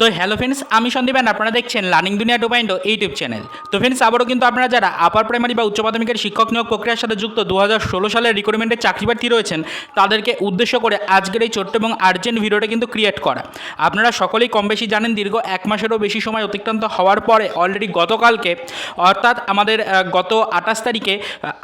তো hello friends, আমি Sandeep and আপনারা দেখছেন learning Duniya point YouTube channel. তো ফ্রেন্ডস, আবারও কিন্তু আপনারা যারা আপার প্রাইমারি বা উচ্চ মাধ্যমিকের শিক্ষক নিয়োগ প্রক্রিয়ার সাথে যুক্ত দু হাজার ষোলো সালের রিক্রুটমেন্টের চাকরি প্রার্থী রয়েছেন, তাদেরকে উদ্দেশ্য করে আজকের এই ছোট্ট এবং আর্জেন্ট ভিডিওটা কিন্তু ক্রিয়েট করা। আপনারা সকলেই কম বেশি জানেন, দীর্ঘ এক মাসেরও বেশি সময় অতিক্রান্ত হওয়ার পরে অলরেডি গতকালকে, অর্থাৎ আমাদের গত আঠাশ তারিখে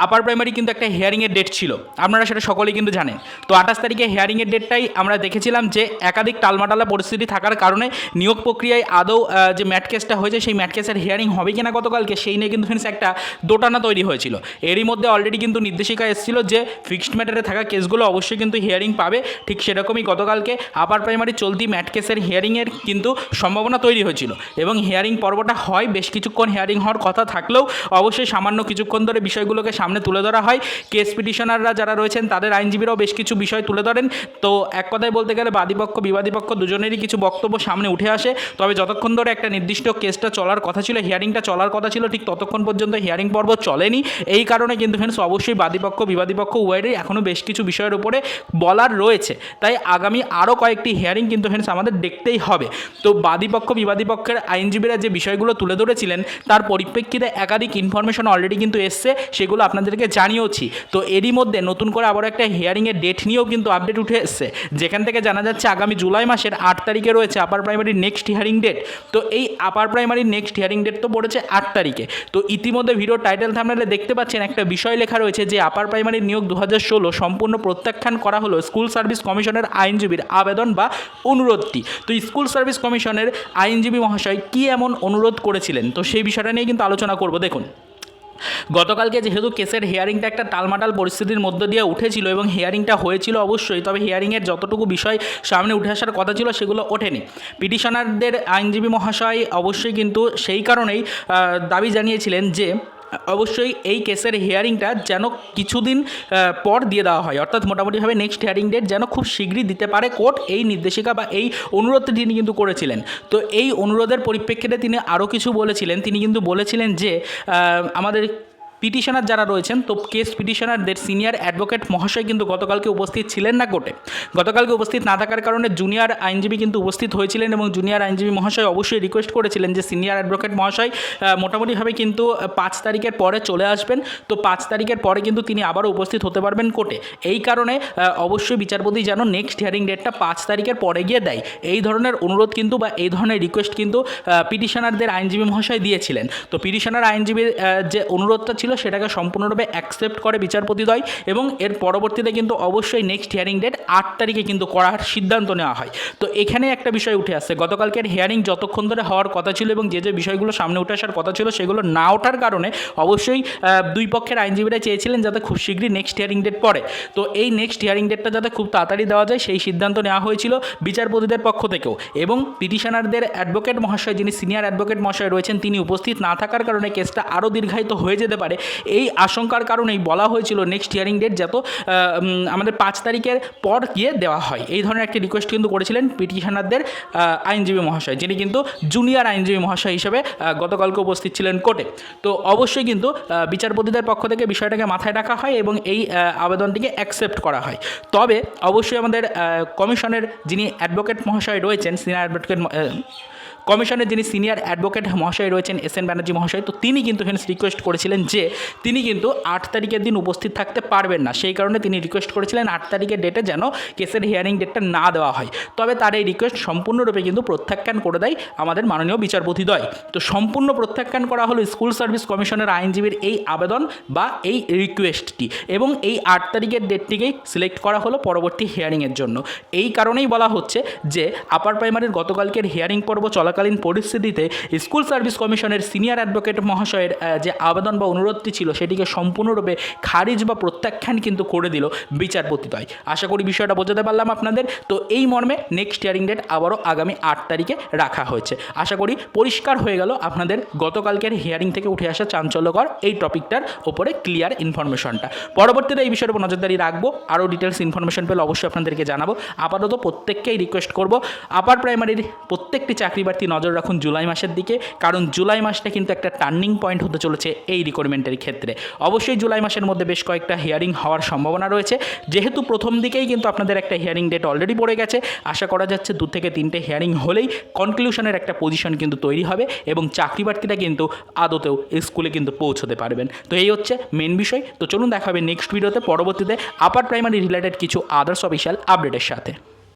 আপার প্রাইমারি কিন্তু একটা হিয়ারিংয়ের ডেট ছিল। আপনারা সেটা সকলেই কিন্তু জানেন। তো আঠাশ তারিখে হিয়ারিংয়ের ডেটটাই আমরা দেখেছিলাম যে একাধিক টালমাটালা পরিস্থিতি থাকার কারণে নিয়োগ প্রক্রিয়ায় আদৌ যে ম্যাট কেসটা হয়েছে, সেই ম্যাট কেসের হিয়ারিং হবে কিনা গতকালকে, সেই নিয়ে কিন্তু ফ্রেন্ডস একটা দোটানা তৈরি হয়েছিল। এরই মধ্যে অলরেডি কিন্তু নির্দেশিকা এসেছিল যে ফিক্সড ম্যাটারে থাকা কেসগুলো অবশ্যই কিন্তু হিয়ারিং পাবে। ঠিক সেরকমই গতকালকে আপার প্রাইমারি চলতি ম্যাট কেসের হিয়ারিংয়ের কিন্তু সম্ভাবনা তৈরি হয়েছিল। এবং হিয়ারিং পর্বটা হয়, বেশ কিছুক্ষণ হিয়ারিং হওয়ার কথা থাকলেও অবশ্যই সামান্য কিছুক্ষণ ধরে বিষয়গুলোকে সামনে তুলে ধরা হয়। কেস পিটিশনাররা যারা রয়েছেন, তাদের আইনজীবীরাও বেশ কিছু বিষয় তুলে ধরেন। তো এক কথায় বলতে গেলে বাদীপক্ষ বিবাদীপক্ষ দুজনেরই কিছু বক্তব্য সামনে উঠে আসে। তবে যতক্ষণ ধরে একটা নির্দিষ্ট কেসটা চলার কথা ছিল হিয়ারিংটা চলার কথা ছিল, ঠিক ততক্ষণ পর্যন্ত হিয়ারিং পর্ব চলেনি। এই কারণে কিন্তু ফ্রেন্ডস অবশ্যই বাদীপক্ষ, বিবাদীপক্ষ, উভয়েরই এখনও বেশ কিছু বিষয়ের উপরে বলার রয়েছে। তাই আগামী আরও কয়েকটি হিয়ারিং কিন্তু ফ্রেন্ডস আমাদের দেখতেই হবে। তো বাদীপক্ষ, বিবাদীপক্ষের আইনজীবীরা যে বিষয়গুলো তুলে ধরেছিলেন, তার পরিপ্রেক্ষিতে একাধিক ইনফরমেশন অলরেডি কিন্তু এসছে, সেগুলো আপনাদেরকে জানিয়েওছি। তো এরই মধ্যে নতুন করে আবার একটা হিয়ারিংয়ের ডেট নিয়েও কিন্তু আপডেট উঠে এসছে। যেখান থেকে জানা যাচ্ছে, আগামী জুলাই মাসের আট তারিখে রয়েছে আপার প্রাইমারির নেক্সট হিয়ারিং ডেট তো এই আপার প্রাইমারির নেক্সট হিয়ারিং ডেট তো পড়েছে আট তারিখে। তো ইতিমধ্যে ভিডিও টাইটেল থামলে দেখতে পাচ্ছেন একটা বিষয় লেখা রয়েছে যে আপার প্রাইমারি নিয়োগ দু হাজার ষোলো সম্পূর্ণ প্রত্যাখ্যান করা হলো স্কুল সার্ভিস কমিশনের আইনজীবীর আবেদন বা অনুরোধটি। তো স্কুল সার্ভিস কমিশনের আইনজীবী মহাশয় কি এমন অনুরোধ করেছিলেন? তো সেই বিষয়টা নিয়ে কিন্তু আলোচনা করব, দেখুন। গতকালকে যেহেতু কেসের হিয়ারিংটা একটা টালমাটাল পরিস্থিতির মধ্য দিয়ে উঠেছিল এবং হিয়ারিংটা হয়েছিল অবশ্যই, তবে হিয়ারিংয়ের যতটুকু বিষয় সামনে উঠে আসার কথা ছিল সেগুলো ওঠেনি। পিটিশনারদের আইনজীবী মহাশয় অবশ্যই কিন্তু সেই কারণেই দাবি জানিয়েছিলেন যে অবশ্যই এই কেসের হিয়ারিংটা যেন কিছুদিন পর দিয়ে দেওয়া হয়। অর্থাৎ মোটামুটিভাবে নেক্সট হিয়ারিং ডেট যেন খুব শীঘ্রই দিতে পারে কোর্ট এই নির্দেশিকা বা এই অনুরোধটি তিনি কিন্তু করেছিলেন। তো এই অনুরোধের পরিপ্রেক্ষিতে তিনি আরও কিছু বলেছিলেন। তিনি কিন্তু বলেছিলেন যে আমাদের পিটিশনার যারা রয়েছেন, তো কেস পিটিশনারদের সিনিয়র অ্যাডভোকেট মহাশয় কিন্তু গতকালকে উপস্থিত ছিলেন না কোর্টে। গতকালকে উপস্থিত না থাকার কারণে জুনিয়র আইনজীবী কিন্তু উপস্থিত হয়েছিলেন এবং জুনিয়র আইনজীবী মহাশয় অবশ্যই রিকোয়েস্ট করেছিলেন যে সিনিয়র অ্যাডভোকেট মহাশয় মোটামুটিভাবে কিন্তু পাঁচ তারিখের পরে চলে আসবেন। তো পাঁচ তারিখের পরে কিন্তু তিনি আবারও উপস্থিত হতে পারবেন কোর্টে। এই কারণে অবশ্যই বিচারপতি যেন নেক্সট হিয়ারিং ডেটটা পাঁচ তারিখের পরে গিয়ে দেয়। এই ধরনের অনুরোধ কিন্তু বা এই ধরনের রিকোয়েস্ট কিন্তু পিটিশনারদের আইনজীবী মহাশয় দিয়েছিলেন। তো পিটিশনার আইনজীবীর যে অনুরোধটা ছিল সেটাকে সম্পূর্ণরূপে অ্যাকসেপ্ট করে বিচারপতিদ্বয় এবং এর পরবর্তীতে কিন্তু অবশ্যই নেক্সট হিয়ারিং ডেট আট তারিখে কিন্তু করার সিদ্ধান্ত নেওয়া হয়। তো এখানে একটা বিষয় উঠে আসছে। গতকালকের হিয়ারিং যতক্ষণ ধরে হওয়ার কথা ছিল এবং যে যে বিষয়গুলো সামনে উঠে আসার কথা ছিল সেগুলো না ওঠার কারণে অবশ্যই দুই পক্ষের আইনজীবীরা চেয়েছিলেন যাতে খুব শীঘ্রই নেক্সট হিয়ারিং ডেট পড়ে। তো এই নেক্সট হিয়ারিং ডেটটা যাতে খুব তাড়াতাড়ি দেওয়া যায় সেই সিদ্ধান্ত নেওয়া হয়েছিল বিচারপতিদের পক্ষ থেকেও। এবং পিটিশনারদের অ্যাডভোকেট মহাশয়, যিনি সিনিয়র অ্যাডভোকেট মহাশয় রয়েছেন, তিনি উপস্থিত না থাকার কারণে কেসটা আরও দীর্ঘায়িত হয়ে যেতে পারে। এই আশঙ্কার কারণেই বলা হয়েছিল নেক্সট হিয়ারিং ডেট যত আমাদের পাঁচ তারিখের পর গিয়ে দেওয়া হয়। এই ধরনের একটি রিকোয়েস্ট কিন্তু করেছিলেন পিটিশনারদের আইনজীবী মহাশয়, যিনি কিন্তু জুনিয়র আইনজীবী মহাশয় হিসেবে গতকালকে উপস্থিত ছিলেন কোর্টে। তো অবশ্যই কিন্তু বিচারপতিদের পক্ষ থেকে বিষয়টাকে মাথায় রাখা হয় এবং এই আবেদনটিকে অ্যাকসেপ্ট করা হয়। তবে অবশ্যই আমাদের কমিশনের যিনি অ্যাডভোকেট মহাশয় রয়েছেন সিনিয়র অ্যাডভোকেট কমিশনের যিনি সিনিয়র অ্যাডভোকেট মহাশয় রয়েছেন এস এন ব্যানার্জি মহাশয়, তো তিনি কিন্তু এখানে রিকোয়েস্ট করেছিলেন যে তিনি কিন্তু আট তারিখের দিন উপস্থিত থাকতে পারবেন না। সেই কারণে তিনি রিকোয়েস্ট করেছিলেন আট তারিখের ডেটে যেন কেসের হিয়ারিং ডেটটা না দেওয়া হয়। তবে তার এই রিকোয়েস্ট সম্পূর্ণরূপে কিন্তু প্রত্যাখ্যান করে দেয় আমাদের মাননীয় বিচারপতিদ্বয় তো সম্পূর্ণ প্রত্যাখ্যান করা হলো স্কুল সার্ভিস কমিশনের আইনজীবীর এই আবেদন বা এই রিকোয়েস্টটি এবং এই আট তারিখের ডেটটিকেই সিলেক্ট করা হলো পরবর্তী হিয়ারিংয়ের জন্য। এই কারণেই বলা হচ্ছে যে আপার প্রাইমারির গতকালকের হিয়ারিং পর্ব চলাকালীন পরিস্থিতিতে স্কুল সার্ভিস কমিশনের সিনিয়র অ্যাডভোকেট মহাশয়ের যে আবেদন বা অনুরোধটি ছিল সেটিকে সম্পূর্ণরূপে খারিজ বা প্রত্যাখ্যান কিন্তু করে দিল বিচারপতিদ্বয় আশা করি বিষয়টা বোঝাতে পারলাম আপনাদের। তো এই মর্মে নেক্সট হিয়ারিং ডেট আবারও আগামী আট তারিখে রাখা হয়েছে। আশা করি পরিষ্কার হয়ে গেল আপনাদের গতকালকের হিয়ারিং থেকে উঠে আসা চাঞ্চল্যকর এই টপিকটার ওপরে ক্লিয়ার ইনফরমেশনটা পরবর্তীতে এই বিষয়ের উপর নজরদারি রাখব। আরও ডিটেলস ইনফরমেশন পেলে অবশ্যই আপনাদেরকে জানাব। আপাতত প্রত্যেককেই রিকোয়েস্ট করব। আপার প্রাইমারির প্রত্যেকটি চাকরি একটি নজর রাখুন জুলাই মাসের দিকে, কারণ জুলাই মাসটা কিন্তু একটা টার্নিং পয়েন্ট হতে চলেছে এই রিক্রুটমেন্টের ক্ষেত্রে। অবশ্যই জুলাই মাসের মধ্যে বেশ কয়েকটা হিয়ারিং হওয়ার সম্ভাবনা রয়েছে। যেহেতু প্রথম দিকেই কিন্তু আপনাদের একটা হিয়ারিং ডেট অলরেডি পড়ে গেছে, আশা করা যাচ্ছে দু থেকে তিনটে হিয়ারিং হলেই কনক্লুশনের একটা পজিশন কিন্তু তৈরি হবে এবং চাকরি প্রার্থীরা কিন্তু আদতেও স্কুলে কিন্তু পৌঁছতে পারবেন। তো এই হচ্ছে মেন বিষয়। তো চলুন দেখা হবে নেক্সট ভিডিওতে পরবর্তীতে আপার প্রাইমারি রিলেটেড কিছু আদার্স অফিসিয়াল আপডেটের সাথে।